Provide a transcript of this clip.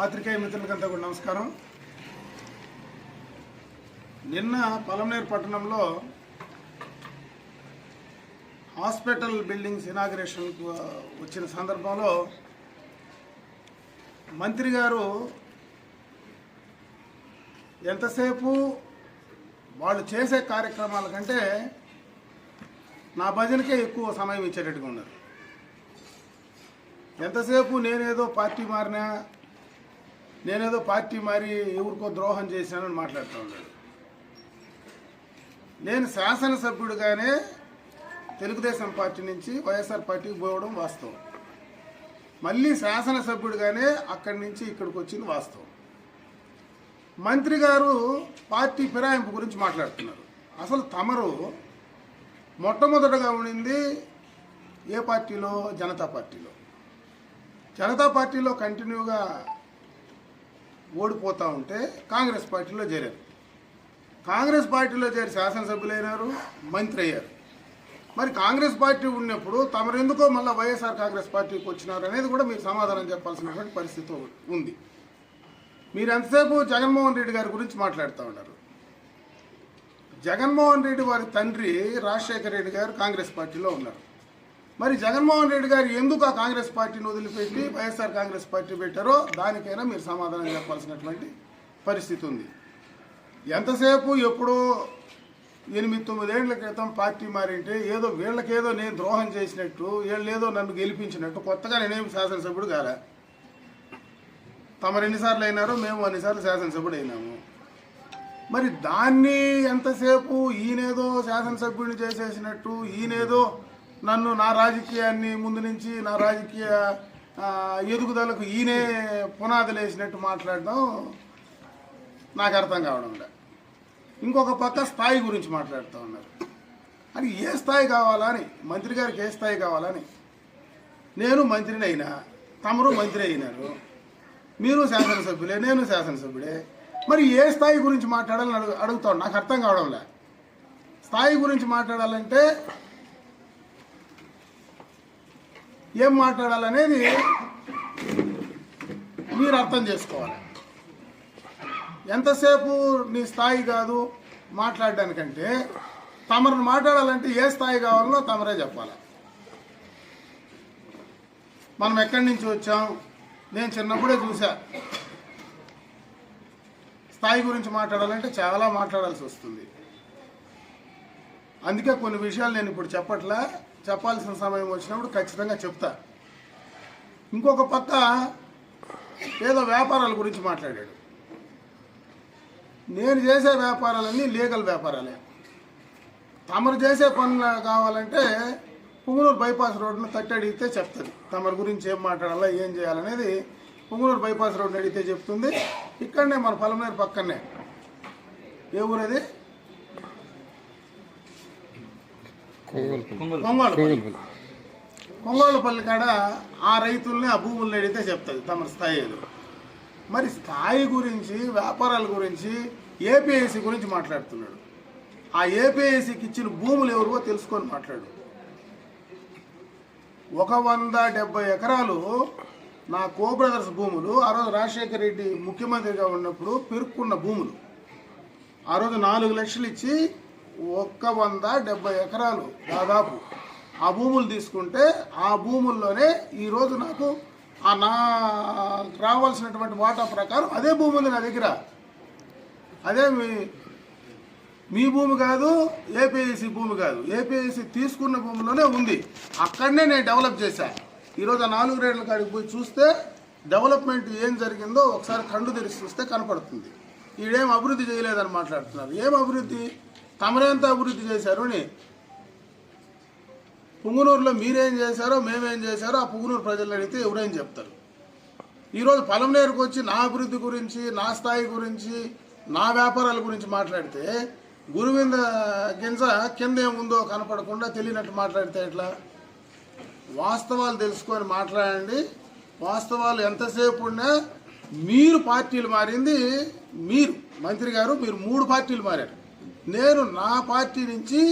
పాత్రికేయ మిత్రులకంతా కూడా నమస్కారం. నిన్న పలమనేరు పట్టణంలో హాస్పిటల్ బిల్డింగ్స్ ఇనాగ్రేషన్కు వచ్చిన సందర్భంలో మంత్రి గారు ఎంతసేపు వాళ్ళు చేసే కార్యక్రమాల కంటే నా భజనకే ఎక్కువ సమయం ఇచ్చేటట్టుగా ఉన్నారు. ఎంతసేపు నేనేదో పార్టీ మారినా నేనేదో పార్టీ మారి ఎవరికో ద్రోహం చేశానని మాట్లాడుతూ ఉన్నాడు. నేను శాసనసభ్యుడిగానే తెలుగుదేశం పార్టీ నుంచి వైఎస్ఆర్ పార్టీకి పోవడం వాస్తవం. మళ్ళీ శాసనసభ్యుడిగానే అక్కడి నుంచి ఇక్కడికి వచ్చింది వాస్తవం. మంత్రి గారు పార్టీ ఫిరాయింపు గురించి మాట్లాడుతున్నారు. అసలు తమరు మొట్టమొదటగా ఉండింది ఏ పార్టీలో? జనతా పార్టీలో. జనతా పార్టీలో కంటిన్యూగా ఓడిపోతూ ఉంటే కాంగ్రెస్ పార్టీలో చేరారు. కాంగ్రెస్ పార్టీలో చేరి శాసనసభ్యులైనారు మంత్రి అయ్యారు మరి కాంగ్రెస్ పార్టీ ఉన్నప్పుడు తమరు ఎందుకో మళ్ళీ వైఎస్ఆర్ కాంగ్రెస్ పార్టీకి వచ్చినారు అనేది కూడా మీరు సమాధానం చెప్పాల్సినటువంటి పరిస్థితి ఉంది. మీరు ఎంతసేపు జగన్మోహన్ రెడ్డి గారి గురించి మాట్లాడుతూ ఉన్నారు? జగన్మోహన్ రెడ్డి వారి తండ్రి రాజశేఖర రెడ్డి గారు కాంగ్రెస్ పార్టీలో ఉన్నారు. మరి జగన్మోహన్ రెడ్డి గారు ఎందుకు ఆ కాంగ్రెస్ పార్టీని వదిలిపెట్టి వైఎస్ఆర్ కాంగ్రెస్ పార్టీ పెట్టారో దానికైనా మీరు సమాధానం చెప్పాల్సినటువంటి పరిస్థితి ఉంది. ఎంతసేపు ఎప్పుడో ఎనిమిది తొమ్మిదేళ్ళ క్రితం పార్టీ మారింటే ఏదో వీళ్ళకేదో నేను ద్రోహం చేసినట్టు వీళ్ళేదో నన్ను గెలిపించినట్టు కొత్తగా నేనేం శాసనసభ్యుడు కాలే. తమరు ఎన్నిసార్లు అయినారో మేము అన్నిసార్లు శాసనసభ్యుడు అయినాము. మరి దాన్ని ఎంతసేపు ఈయనేదో శాసనసభ్యుడిని చేసేసినట్టు ఈయనేదో నన్ను నా రాజకీయాన్ని ముందు నుంచి నా రాజకీయ ఎదుగుదలకు ఈయనే పునాదులు వేసినట్టు మాట్లాడడం నాకు అర్థం కావడం లే. ఇంకొక పక్క స్థాయి గురించి మాట్లాడుతూ ఉన్నారు. అది ఏ స్థాయి కావాలని మంత్రి గారికి ఏ స్థాయి కావాలని? నేను మంత్రిని అయినా తమరు మంత్రి అయినారు మీరు శాసనసభ్యులే నేను శాసనసభ్యుడే మరి ఏ స్థాయి గురించి మాట్లాడాలని అడుగు అడుగుతాడు? నాకు అర్థం కావడం లే. స్థాయి గురించి మాట్లాడాలంటే ఏం మాట్లాడాలనేది మీరు అర్థం చేసుకోవాలి. ఎంతసేపు నీ స్థాయి కాదు మాట్లాడడానికంటే తమరు మాట్లాడాలంటే ఏ స్థాయి కావాలో తమరే చెప్పాలి. మనం ఎక్కడి నుంచి వచ్చాం? నేను చిన్నప్పుడే చూసా స్థాయి గురించి మాట్లాడాలంటే చాలా మాట్లాడాల్సి వస్తుంది. అందుకే కొన్ని విషయాలు నేను ఇప్పుడు చెప్పట్లే. చెప్పాల్సిన సమయం వచ్చినప్పుడు ఖచ్చితంగా చెప్తా. ఇంకొక పక్క ఏదో వ్యాపారాల గురించి మాట్లాడాడు. నేను చేసే వ్యాపారాలన్నీ లీగల్ వ్యాపారాలే. తమరు చేసే పనులు కావాలంటే పుంగనూరు బైపాస్ రోడ్ను తట్టి అడిగితే చెప్తుంది. తమరి గురించి ఏం మాట్లాడాలా ఏం చేయాలనేది పుంగనూరు బైపాస్ రోడ్ని అడిగితే చెప్తుంది. ఇక్కడనే మన పొలంనేరు పక్కనే. ఏ ఊరది కొంగోలు. కొంగోళ్ళపల్లి కాడ ఆ రైతుల్ని ఆ భూముల్ని అడిగితే చెప్తుంది తమ స్థాయి ఏదో మరి స్థాయి గురించి వ్యాపారాల గురించి ఏపీఐసి గురించి మాట్లాడుతున్నాడు. ఆ ఏపీఐసికి ఇచ్చిన భూములు ఎవరివో తెలుసుకొని మాట్లాడు. ఒక వంద డెబ్బై ఎకరాలు నా కో బ్రదర్స్ భూములు ఆ రోజు రాజశేఖర రెడ్డి ముఖ్యమంత్రిగా ఉన్నప్పుడు పెరుక్కున్న భూములు. ఆ రోజు నాలుగు లక్షలు ఇచ్చి ఒక్క వంద డెబ్బై ఎకరాలు దాదాపు ఆ భూములు తీసుకుంటే ఆ భూముల్లోనే ఈరోజు నాకు ఆ నా రావాల్సినటువంటి వాటా ప్రకారం అదే భూమి ఉంది నా దగ్గర. అదే మీ మీ భూమి కాదు ఏపీఎస్సీ భూమి కాదు. ఏపీఎస్సీ తీసుకున్న భూమిలోనే ఉంది. అక్కడనే నేను డెవలప్ చేశా. ఈరోజు ఆ నాలుగు రేట్ల కాడికి పోయి చూస్తే డెవలప్మెంట్ ఏం జరిగిందో ఒకసారి కళ్ళు తెరిచి చూస్తే కనపడుతుంది. ఈడేం అభివృద్ధి చేయలేదని మాట్లాడుతున్నారు. ఏం అభివృద్ధి? తమరెంత అభివృద్ధి చేశారు అని? పుంగునూరులో మీరేం చేశారో మేమేం చేశారో ఆ పుంగునూరు ప్రజలు అడిగితే ఎవరేం చెప్తారు? ఈరోజు పొలంనేరుకు వచ్చి నా అభివృద్ధి గురించి నా స్థాయి గురించి నా వ్యాపారాల గురించి మాట్లాడితే గురువింద గింజ కింద ఏముందో కనపడకుండా తెలియనట్టు మాట్లాడితే ఎట్లా? వాస్తవాలు తెలుసుకొని మాట్లాడండి. వాస్తవాలు ఎంతసేపు ఉన్నా మీరు పార్టీలు మారింది మీరు. మంత్రి గారు మీరు మూడు పార్టీలు మారారు. నేను నా పార్టీ నుంచి